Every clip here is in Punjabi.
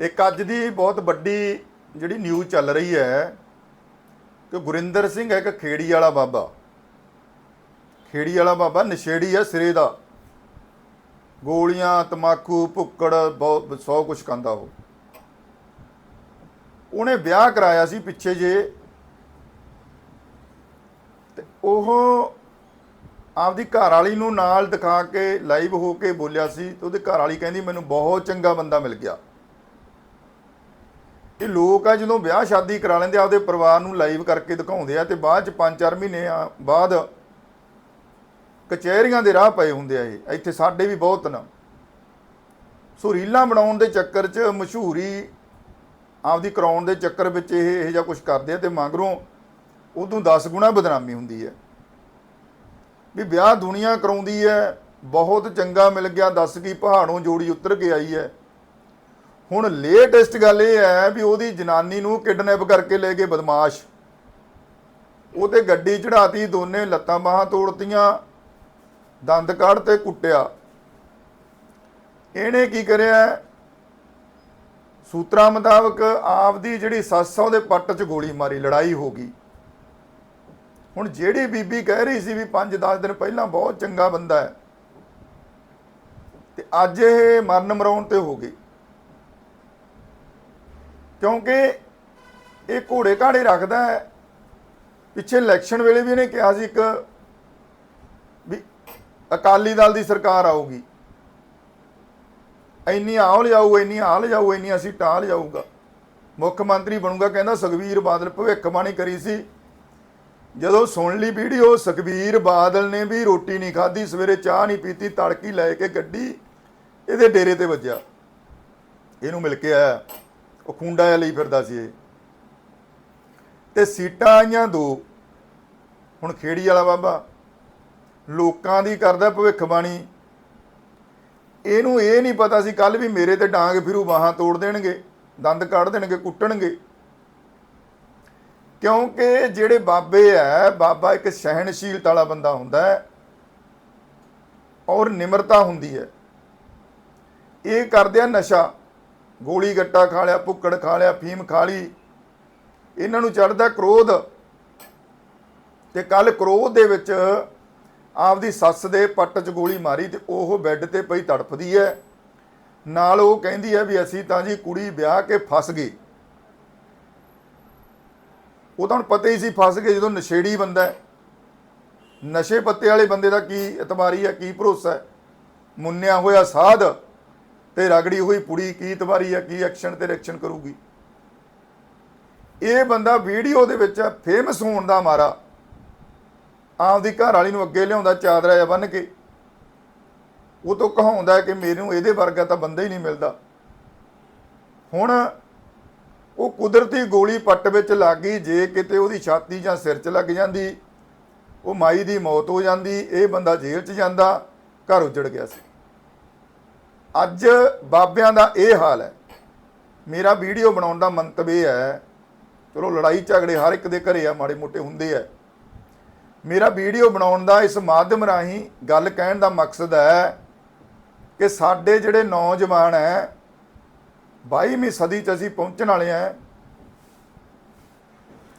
ਇੱਕ ਅੱਜ ਦੀ ਬਹੁਤ ਵੱਡੀ ਜਿਹੜੀ ਨਿਊਜ਼ ਚੱਲ ਰਹੀ ਹੈ ਕਿ ਗੁਰਿੰਦਰ ਸਿੰਘ ਹੈ ਇੱਕ ਖੇੜੀ ਵਾਲਾ ਬਾਬਾ। ਖੇੜੀ ਵਾਲਾ ਬਾਬਾ ਨਸ਼ੇੜੀ ਹੈ ਸਿਰੇ ਦਾ। ਗੋਲੀਆਂ, ਤਮਾਕੂ, ਭੁੱਕੜ, ਬਹੁਤ ਸੌ ਕੁਝ ਖਾਂਦਾ ਉਹ। ਉਹਨੇ ਵਿਆਹ ਕਰਾਇਆ ਸੀ ਪਿੱਛੇ ਜੇ। ਤੇ ਉਹ ਆਪਦੀ ਘਰ ਵਾਲੀ ਨੂੰ ਨਾਲ ਦਿਖਾ ਕੇ ਲਾਈਵ ਹੋ ਕੇ ਬੋਲਿਆ ਸੀ ਤੇ ਉਹਦੇ ਘਰ ਵਾਲੀ ਕਹਿੰਦੀ, ਮੈਨੂੰ ਬਹੁਤ ਚੰਗਾ ਬੰਦਾ ਮਿਲ ਗਿਆ। ਇਹ ਲੋਕ ਆ ਜਦੋਂ ਵਿਆਹ ਸ਼ਾਦੀ ਕਰਾ ਲੈਂਦੇ ਆਪਦੇ ਪਰਿਵਾਰ ਨੂੰ ਲਾਈਵ ਕਰਕੇ ਦਿਖਾਉਂਦੇ ਆ ਤੇ ਬਾਅਦ ਚ 5-4 ਮਹੀਨੇ ਬਾਅਦ ਕਚਹਿਰੀਆਂ ਦੇ ਰਾਹ ਪਏ ਹੁੰਦੇ ਆ ਇਹ। ਇੱਥੇ ਸਾਡੇ ਵੀ ਬਹੁਤ ਨਾ। ਸੋ ਰੀਲਾਂ ਬਣਾਉਣ ਦੇ ਚੱਕਰ 'ਚ ਮਸ਼ਹੂਰੀ ਆਪਦੀ ਕਰਾਉਣ ਦੇ ਚੱਕਰ ਵਿੱਚ ਇਹ, ਇਹੋ ਜਿਹਾ ਕੁਝ ਕਰਦੇ ਆ ਤੇ ਮਗਰੋਂ ਉਦੋਂ 10 ਗੁਣਾ ਬਦਨਾਮੀ ਹੁੰਦੀ ਹੈ ਵੀ ਵਿਆਹ ਦੁਨੀਆ ਕਰਾਉਂਦੀ ਹੈ ਬਹੁਤ ਚੰਗਾ ਮਿਲ ਗਿਆ, ਦੱਸ ਕੀ ਪਹਾੜੋਂ ਜੋੜੀ ਉਤਰ ਕੇ ਆਈ ਹੈ ਹੁਣ ਲੇਟੈਸਟ ਗੱਲ ਇਹ ਹੈ ਵੀ ਉਹਦੀ ਜਨਾਨੀ ਨੂੰ ਕਿਡਨੈਪ ਕਰਕੇ ਲੈ ਗਏ ਬਦਮਾਸ਼। ਉਹ ਤੇ ਗੱਡੀ ਚੜਾਤੀ ਦੋਨੇ ਲੱਤਾਂ ਬਾਹਾਂ ਤੋੜਤੀਆਂ, ਦੰਦ ਕੱਢ ਤੇ ਕੁੱਟਿਆ। ਇਹਨੇ ਕੀ ਕਰਿਆ? ਸੂਤਰਾਂ ਮੁਤਾਬਕ ਆਪਦੀ ਜਿਹੜੀ ਸੱਸ ਆ, ਉਹਦੇ ਪੱਟ 'ਚ ਗੋਲੀ ਮਾਰੀ, ਲੜਾਈ ਹੋ ਗਈ। ਹੁਣ ਜਿਹੜੀ ਬੀਬੀ ਕਹਿ ਰਹੀ ਸੀ ਵੀ 5-10 ਦਿਨ ਪਹਿਲਾਂ ਬਹੁਤ ਚੰਗਾ ਬੰਦਾ ਹੈ, ਤੇ ਅੱਜ ਇਹ ਮਰਨ ਮਰਾਉਣ ਤੇ ਹੋ ਗਈ। ਕਿਉਂਕਿ ਇਹ ਘੋੜੇ ਘਾੜੇ ਰੱਖਦਾ ਹੈ। ਪਿੱਛੇ ਇਲੈਕਸ਼ਨ ਵੇਲੇ ਵੀ ਇਹਨੇ ਕਿਹਾ ਸੀ ਇੱਕ ਵੀ ਅਕਾਲੀ ਦਲ ਦੀ ਸਰਕਾਰ ਆਊਗੀ। ਇੰਨੀ ਆਹ ਲਿਜਾਊ ਇੰਨੀ ਆਹ ਲਿਜਾਊ ਇੰਨੀ ਅਸੀਂ ਟਾਹ ਲਿਜਾਊਗਾ ਮੁੱਖ ਮੰਤਰੀ ਬਣੂਗਾ, ਕਹਿੰਦਾ ਸੁਖਵੀਰ ਬਾਦਲ ਭਵਿੱਖਬਾਣੀ ਕਰੀ ਸੀ। ਜਦੋਂ ਸੁਣ ਲਈ ਵੀਡੀਓ ਸੁਖਵੀਰ ਬਾਦਲ ਨੇ ਵੀ ਰੋਟੀ ਨਹੀਂ ਖਾਧੀ, ਸਵੇਰੇ ਚਾਹ ਨਹੀਂ ਪੀਤੀ, ਤੜਕੀ ਲੈ ਕੇ ਗੱਡੀ, ਇਹਦੇ ਡੇਰੇ ਤੇ ਵੱਜਿਆ। ਇਹਨੂੰ ਮਿਲ ਕੇ ਆਇਆ। ਉਹ ਜਿਹਾ ਲਈ ਫਿਰਦਾ ਸੀ ਇਹ। ਤੇ ਸੀਟਾਂ ਆਈਆਂ ਦੋ। ਹੁਣ ਖੇੜੀ ਵਾਲਾ ਬਾਬਾ। ਲੋਕਾਂ ਦੀ ਕਰਦਾ ਭਵਿੱਖਬਾਣੀ। ਇਹਨੂੰ ਇਹ ਨਹੀਂ ਪਤਾ ਸੀ ਕੱਲ ਵੀ ਮੇਰੇ ਤੇ ਡਾਂਗ ਫਿਰੂ, ਬਾਹਾਂ ਤੋੜ ਦੇਣਗੇ, ਦੰਦ ਕੱਢ ਦੇਣਗੇ, ਕੁੱਟਣਗੇ। ਕਿਉਂਕਿ ਜਿਹੜੇ ਬਾਬੇ ਐ ਬਾਬਾ ਇੱਕ ਸਹਿਣਸ਼ੀਲਤਾ ਵਾਲਾ ਬੰਦਾ ਹੁੰਦਾ ਹੈ ਔਰ ਨਿਮਰਤਾ ਹੁੰਦੀ ਹੈ। ਇਹ ਕਰਦੇ ਆ ਨਸ਼ਾ। ਗੋਲੀ ਗੱਟਾ ਖਾ ਲਿਆ, ਭੁੱਕੜ ਖਾ ਲਿਆ, ਫੀਮ ਖਾ ਲਈ। ਇਹਨਾਂ ਨੂੰ ਚੜਦਾ ਕ੍ਰੋਧ। ਤੇ ਕੱਲ ਕ੍ਰੋਧ ਦੇ ਵਿੱਚ ਆਪਦੀ ਸੱਸ ਦੇ ਪੱਟ 'ਚ ਗੋਲੀ ਮਾਰੀ ਤੇ ਉਹ ਬੈੱਡ ਤੇ ਪਈ ਤੜਫਦੀ ਹੈ ਨਾਲ ਉਹ ਕਹਿੰਦੀ ਹੈ ਵੀ ਅਸੀਂ ਤਾਂ ਜੀ ਕੁੜੀ ਵਿਆਹ ਕੇ ਫਸ ਗਏ। ਉਹ ਤਾਂ ਪਤਾ ਹੀ ਸੀ ਫਸ ਗਏ ਜਦੋਂ ਨਸ਼ੇੜੀ ਬੰਦਾ ਹੈ ਨਸ਼ੇ ਪੱਤੇ ਵਾਲੇ ਬੰਦੇ ਦਾ ਕੀ ਇਤਬਾਰੀ ਹੈ ਕੀ ਭਰੋਸਾ ਹੈ ਮੁੰਨਿਆ ਹੋਇਆ ਸਾਧ ਤੇ ਰਗੜੀ ਹੋਈ ਪੁੜੀ ਕੀ ਇਤਬਾਰੀ ਹੈ ਕੀ ਐਕਸ਼ਨ ਤੇ ਰਿਐਕਸ਼ਨ ਕਰੂਗੀ। ਇਹ ਬੰਦਾ ਵੀਡੀਓ ਦੇ ਵਿੱਚ ਫੇਮਸ ਹੋਣ ਦਾ ਮਾਰਾ। ਆਪਦੀ ਘਰ ਵਾਲੀ ਨੂੰ ਅੱਗੇ ਲਿਆਉਂਦਾ ਚਾਦਰਾ ਜਿਹਾ ਬੰਨ ਕੇ। ਉਹ ਤੋਂ ਕਹਾਉਂਦਾ ਕਿ ਮੈਨੂੰ ਇਹਦੇ ਵਰਗਾ ਤਾਂ ਬੰਦਾ ਹੀ ਨਹੀਂ ਮਿਲਦਾ। ਹੁਣ ਉਹ ਕੁਦਰਤੀ ਗੋਲੀ ਪੱਟ ਵਿੱਚ ਲੱਗ ਗਈ, ਜੇ ਕਿਤੇ ਉਹਦੀ ਛਾਤੀ ਜਾਂ ਸਿਰ 'ਚ ਲੱਗ ਜਾਂਦੀ, ਉਹ ਮਾਈ ਦੀ ਮੌਤ ਹੋ ਜਾਂਦੀ, ਇਹ ਬੰਦਾ ਜੇਲ੍ਹ 'ਚ ਜਾਂਦਾ, ਘਰ ਉੱਜੜ ਗਿਆ ਸੀ। ਅੱਜ ਬਾਬਿਆਂ ਦਾ ਇਹ ਹਾਲ ਹੈ। ਮੇਰਾ ਵੀਡੀਓ ਬਣਾਉਣ ਦਾ ਮੰਤਵ ਇਹ ਹੈ, ਚਲੋ ਲੜਾਈ ਝਗੜੇ ਹਰ ਇੱਕ ਦੇ ਘਰੇ ਆ, ਮਾੜੇ ਮੋਟੇ ਹੁੰਦੇ ਆ। ਮੇਰਾ ਵੀਡੀਓ ਬਣਾਉਣ ਦਾ ਇਸ ਮਾਧਿਅਮ ਰਾਹੀਂ ਗੱਲ ਕਹਿਣ ਦਾ ਮਕਸਦ ਹੈ ਕਿ ਸਾਡੇ ਜਿਹੜੇ ਨੌਜਵਾਨ ਹੈ 22ਵੀਂ ਸਦੀ 'ਚ ਅਸੀਂ ਪਹੁੰਚਣ ਵਾਲੇ ਆ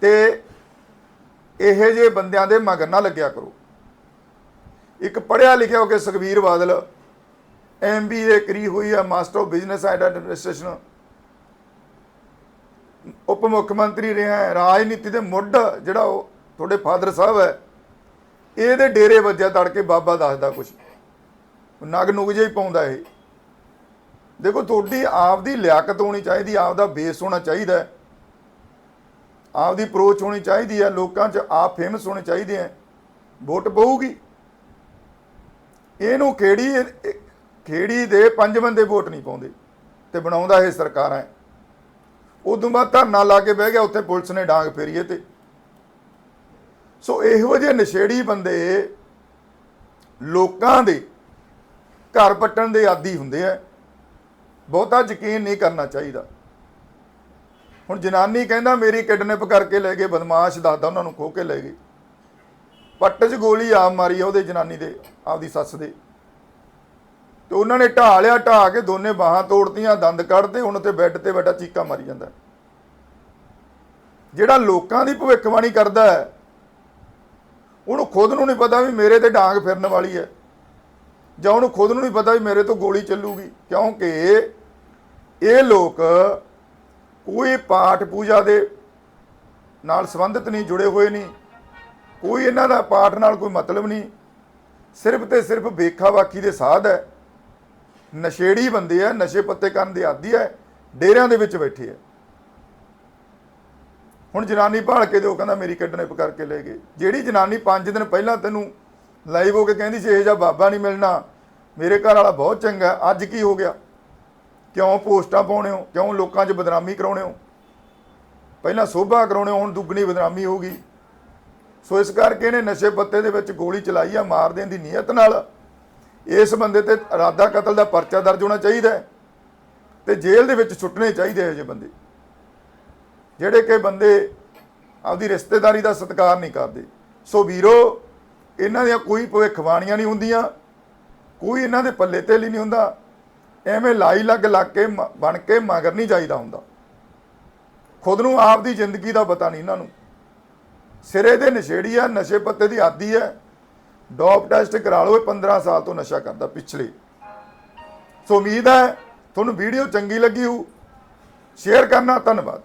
ਤੇ ਇਹੋ ਜਿਹੇ ਬੰਦਿਆਂ ਦੇ ਮਗਰ ਨਾ ਲੱਗਿਆ ਕਰੋ। ਇੱਕ ਪੜਿਆ ਲਿਖਿਆ ਹੋ ਕੇ ਸੁਖਵੀਰ ਬਾਦਲ ਐਮਬੀਏ ਕਰੀ ਹੋਈ ਹੈ master of business and administration ਉਪ ਮੁੱਖ ਮੰਤਰੀ ਰਿਹਾ ਹੈ, ਰਾਜਨੀਤੀ ਦੇ ਮੁੱਢ, ਜਿਹੜਾ ਉਹ ਤੁਹਾਡੇ ਫਾਦਰ ਸਾਹਿਬ ਹੈ, ਇਹਦੇ ਡੇਰੇ ਵੱਜਿਆ ਤੜਕੇ ਬਾਬਾ ਦੱਸਦਾ ਕੁਛ। ਨਗ ਨੁਗ ਜਿਹਾ ਹੀ ਪਾਉਂਦਾ ਇਹ। ਦੇਖੋ, ਤੁਹਾਡੀ ਆਪਦੀ ਲਿਆਕਤ ਹੋਣੀ ਚਾਹੀਦੀ, ਆਪਦਾ ਬੇਸ ਹੋਣਾ ਚਾਹੀਦਾ ਆਪਦੀ ਅਪਰੋਚ ਹੋਣੀ ਚਾਹੀਦੀ ਹੈ, ਲੋਕਾਂ 'ਚ ਆਪ ਫੇਮਸ ਹੋਣੇ ਚਾਹੀਦੇ ਹੈ। ਵੋਟ ਪਊਗੀ। ਇਹਨੂੰ ਖੇੜੀ ਖੇੜੀ ਦੇ ਪੰਜ ਬੰਦੇ ਵੋਟ ਨਹੀਂ ਪਾਉਂਦੇ ਤੇ ਬਣਾਉਂਦਾ ਇਹ ਸਰਕਾਰਾਂ ਹੈ। ਉਦੋਂ ਬਾਅਦ ਧਰਨਾ ਲਾ ਕੇ ਬਹਿ ਗਿਆ, ਉੱਥੇ ਪੁਲਿਸ ਨੇ ਡਾਂਗ ਫੇਰੀਏ ਤੇ। ਸੋ ਇਹੋ ਜਿਹੇ ਨਸ਼ੇੜੀ ਬੰਦੇ ਲੋਕਾਂ ਦੇ ਘਰ ਪੱਟਣ ਦੇ ਆਦੀ ਹੁੰਦੇ ਆ। ਬਹੁਤਾ ਯਕੀਨ ਨਹੀਂ ਕਰਨਾ ਚਾਹੀਦਾ। ਹੁਣ ਜਨਾਨੀ ਕਹਿੰਦਾ, ਮੇਰੀ ਕਿਡਨੈਪ ਕਰਕੇ ਲੈ ਗਏ, ਬਦਮਾਸ਼ ਦੱਸਦਾ ਉਹਨਾਂ ਨੂੰ ਖੋ ਕੇ ਲੈ ਗਏ। ਪੱਟ 'ਚ ਗੋਲੀ ਆਪ ਮਾਰੀ ਆ ਉਹਦੇ ਜਨਾਨੀ ਦੇ, ਆਪਦੀ ਸੱਸ ਦੇ। ਤੇ ਉਹਨਾਂ ਨੇ ਢਾਹ ਲਿਆ, ਢਾਹ ਕੇ ਦੋਨੇ ਬਾਹਾਂ ਤੋੜਤੀਆਂ, ਦੰਦ ਕੱਢਦੇ ਹੁਣ ਤੇ ਬੈੱਡ ਤੇ ਬੈਠਾ ਚੀਕਾ ਮਾਰੀ ਜਾਂਦਾ। ਜਿਹੜਾ ਲੋਕਾਂ ਦੀ ਭਵਿੱਖਬਾਣੀ ਕਰਦਾ ਹੈ, ਉਹਨੂੰ ਖੁਦ ਨੂੰ ਨਹੀਂ ਪਤਾ ਵੀ ਮੇਰੇ ਤੇ ਡਾਂਗ ਫਿਰਨ ਵਾਲੀ ਹੈ, ਜਾਂ ਉਹਨੂੰ ਖੁਦ ਨੂੰ ਨਹੀਂ ਪਤਾ ਵੀ ਮੇਰੇ ਤੋਂ ਗੋਲੀ ਚੱਲੂਗੀ, ਕਿਉਂਕਿ ਇਹ ਲੋਕ ਕੋਈ ਪਾਠ ਪੂਜਾ ਦੇ ਨਾਲ ਸੰਬੰਧਿਤ ਨਹੀਂ, ਜੁੜੇ ਹੋਏ ਨਹੀਂ, ਕੋਈ ਇਹਨਾਂ ਦਾ ਪਾਠ ਨਾਲ ਕੋਈ ਮਤਲਬ ਨਹੀਂ, ਸਿਰਫ ਤੇ ਸਿਰਫ ਵੇਖਾ ਬਾਕੀ ਦੇ ਸਾਧ ਹੈ। ਨਸ਼ੇੜੀ ਬੰਦੇ ਆ, ਨਸ਼ੇ ਪੱਤੇ ਕਰਨ ਦੀ ਆਦੀ ਹੈ ਡੇਰਿਆਂ ਦੇ ਵਿੱਚ ਬੈਠੇ ਆ। ਹੁਣ ਜਨਾਨੀ ਭਾਲ ਕੇ ਦਿਓ, ਕਹਿੰਦਾ ਮੇਰੀ ਕਿਡਨੈਪ ਕਰਕੇ ਲੈ ਗਏ। ਜਿਹੜੀ ਜਨਾਨੀ 5 ਦਿਨ ਪਹਿਲਾਂ ਤੈਨੂੰ ਲਾਈਵ ਹੋ ਕੇ ਕਹਿੰਦੀ ਸੀ, ਇਹ ਜਿਹਾ ਬਾਬਾ ਨਹੀਂ ਮਿਲਣਾ, ਮੇਰੇ ਘਰ ਵਾਲਾ ਬਹੁਤ ਚੰਗਾ ਅੱਜ ਕੀ ਹੋ ਗਿਆ? ਕਿਉਂ ਪੋਸਟਾਂ ਪਾਉਣੇ ਹੋ? ਕਿਉਂ ਲੋਕਾਂ 'ਚ ਬਦਨਾਮੀ ਕਰਾਉਣੇ ਹੋ? ਪਹਿਲਾਂ ਸੋਭਾ ਕਰਾਉਣੇ ਹੁਣ ਦੁੱਗਣੀ ਬਦਨਾਮੀ ਹੋ ਗਈ। ਸੋ ਇਸ ਕਰਕੇ ਇਹਨੇ ਨਸ਼ੇ ਪੱਤੇ ਦੇ ਵਿੱਚ ਗੋਲੀ ਚਲਾਈ ਆ, ਮਾਰ ਦੇਣ ਦੀ ਨੀਅਤ ਨਾਲ। ਇਸ ਬੰਦੇ ਤੇ ਇਰਾਦਾ ਕਤਲ ਦਾ ਪਰਚਾ ਦਰਜ ਹੋਣਾ ਚਾਹੀਦਾ ਹੈ ਤੇ ਜੇਲ੍ਹ ਦੇ ਵਿੱਚ ਛੁੱਟਣੇ ਚਾਹੀਦੇ ਇਹੋ ਜਿਹੇ ਬੰਦੇ। ਜਿਹੜੇ ਕਿ ਬੰਦੇ ਆਪਦੀ ਰਿਸ਼ਤੇਦਾਰੀ ਦਾ ਸਤਿਕਾਰ ਨਹੀਂ ਕਰਦੇ। ਸੋ ਵੀਰੋ, ਇਹਨਾਂ ਦੀਆਂ ਕੋਈ ਭਵਿੱਖਬਾਣੀਆਂ ਨਹੀਂ ਹੁੰਦੀਆਂ, ਕੋਈ ਇਹਨਾਂ ਦੇ ਪੱਲੇ ਤੇ ਨਹੀਂ ਹੁੰਦਾ। ਐਵੇਂ ਲਾਈ ਲੱਗ ਲੱਗ ਕੇ ਮ- ਬਣ ਕੇ ਮਗਰ ਨਹੀਂ ਜਾਈਦਾ ਹੁੰਦਾ। ਖੁਦ ਨੂੰ ਆਪ ਦੀ ਜ਼ਿੰਦਗੀ ਦਾ ਪਤਾ ਨਹੀਂ ਇਹਨਾਂ ਨੂੰ। ਸਿਰੇ ਦੇ ਨਸ਼ੇੜੀ ਆ, ਨਸ਼ੇ ਪੱਤੇ ਦੀ ਆਦੀ ਹੈ ਡੋਪ ਟੈਸਟ ਕਰਾ ਲਓ, ਇਹ 15 ਸਾਲ ਤੋਂ ਨਸ਼ਾ ਕਰਦਾ ਪਿਛਲੇ। ਸੋ ਉਮੀਦ ਹੈ, ਤੁਹਾਨੂੰ ਵੀਡੀਓ ਚੰਗੀ ਲੱਗੀ ਹੋ ਸ਼ੇਅਰ ਕਰਨਾ ਧੰਨਵਾਦ।